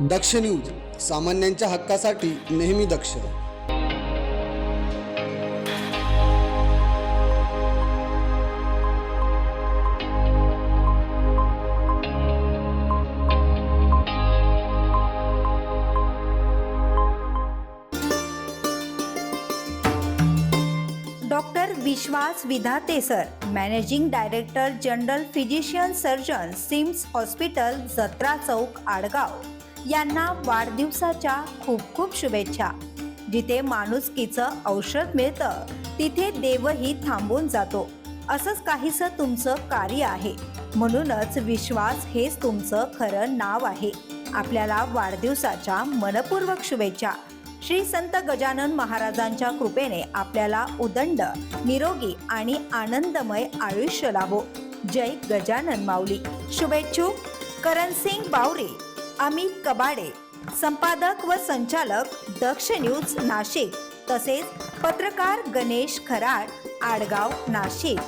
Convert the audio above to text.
दक्ष news सामान्यांच्या हक्कासाठी नेहमी दक्ष. Doctor Vishwas Vidhate sir. Managing director general physician surgeon SIMS hospital Jatra Chowk Adgaon. यांना वाढदिवसाच्या खूप खूप शुभेच्छा. जिथे माणुसकीचं औषध मिळतं तिथे देवही थांबून जातो. असंच काहीसं तुमचं कार्य आहे. म्हणूनच विश्वास हेच तुमचं खरं नाव आहे. आपल्याला वाढदिवसाच्या मनपूर्वक शुभेच्छा. श्री संत गजानन महाराजांच्या कृपेने आपल्याला उदंड निरोगी आणि आनंदमय आयुष्य लाभो. जय गजानन माऊली. शुभेच्छू. करणसिंग बावरे. अमित कबाडे संपादक व संचालक दक्ष न्यूज नाशिक तसेच पत्रकार गणेश खराड आडगाव नाशिक.